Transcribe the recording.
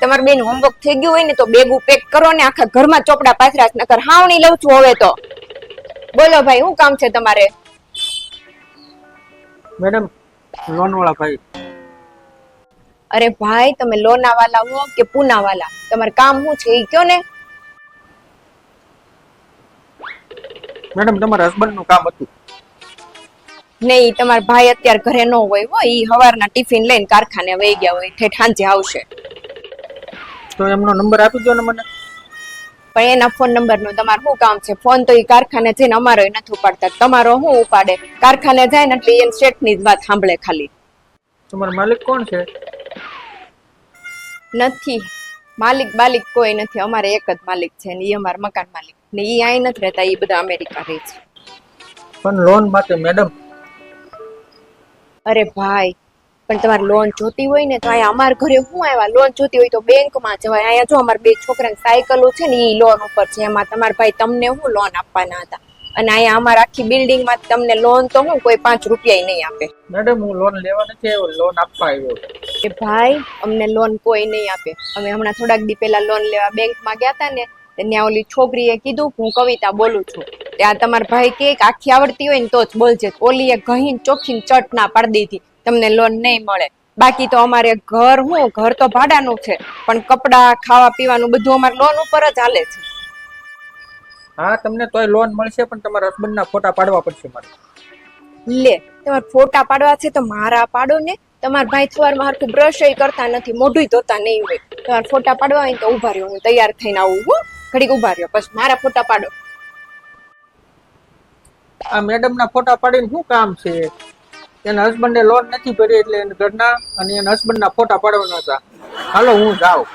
તમારે બેન હોમવર્ક થઈ ગયું હોય ને તો બેગું પેક કરો ને આખા ઘરમાં ચોપડા પાથરાશ નકર હાવણી લઉં છું હવે તો. બોલો ભાઈ શું કામ છે તમારે? મેડમ લોન વાળા ભાઈ. અરે ભાઈ તમે લોનાવાલા હો કે પૂના વાલા તમારે કામ શું છે? એ કયો ને. મેડમ તમારા હસબન્ડનું કામ હતું. નહીં તમારા ભાઈ અત્યારે ઘરે ન હોય હો એ સવારના ટિફિન લઈને કારખાને વહી ગયા હોય ઠેઠ સાંજે આવશે. તો એમનો નંબર આપી દો ને મને. પણ એના ફોન નંબરનું તમારે શું કામ છે? ફોન તો એ કારખાને જઈને અમારો નથી ઉપાડતા. તમારો શું ઉપાડે? કારખાને જાય ને એટલે એને શેઠની જ વાત સાંભળે ખાલી. તમારો માલિક કોણ છે? નથી. માલિક બાલિક કોઈ નથી. અમારે એક જ માલિક છે ને એ અમારા મકાન માલિક. ને એ અહીં નથી રહેતા એ બધા અમેરિકા રહે છે. પણ લોન માટે મેડમ અરે ભાઈ પણ તમારે લોન જોતી હોય ને તો અહીંયા અમારા ઘરે શું આવ્યા? લોન જોતી હોય તો બેંકમાં જવાય. અહીંયા જો અમારા બે છોકરાની સાયકલો છે ને એ લોન ઉપર છે. એમાં તમારા ભાઈ તમને શું લોન આપવાના હતા? અને અહીંયા અમારા આખી બિલ્ડિંગમાં તમને લોન તો હું કોઈ પાંચ રૂપિયા નહીં આપે. મેડમ હું લોન લેવા નથી આવ્યો લોન આપવા આવ્યો. કે ભાઈ અમને લોન કોઈ નહીં આપે. અમે હમણાં થોડાક દી પહેલા લોન લેવા બેંકમાં ગયા હતા ને ત્યાં ઓલી છોકરીએ કીધું હું કવિતા બોલું છું. ત્યાં તમારા ભાઈ કે આખી આવડતી હોય ને તો જ બોલજે. ઓલીએ ઘહીન ચોખ્ખીને ચટ ના પાડી દીધી. તમને લોન નહીં મળે. બાકી તો અમારે ઘર હું ઘર તો ભાડાનું છે પણ કપડાં ખાવા પીવાનું બધું અમારે લોન ઉપર જ હાલે છે. હા તમને તોય લોન મળશે પણ તમારા હસબન્ડના ફોટા પાડવા પડશે મારે. લે તમારે ફોટા પાડવા છે તો મારા પાડો ને. તમારા ભાઈ સવારમાં હરખું બ્રશ કરતા નથી મોઢું ધોતા નહીં હોય. તમારે ફોટા પાડવા હોય તો ઊભા રહ્યો હું તૈયાર થઈને આવું હો. ઘડીક ઊભા રહ્યો બસ મારા ફોટા પાડો. આ મેડમ ના ફોટા પાડીને શું કામ છે? એના હસબન્ડે લોન નથી ભરી એટલે એના ઘરના અને એના હસબન્ડ ના ફોટા પાડવાના હતા. હાલો, હું જાઉં.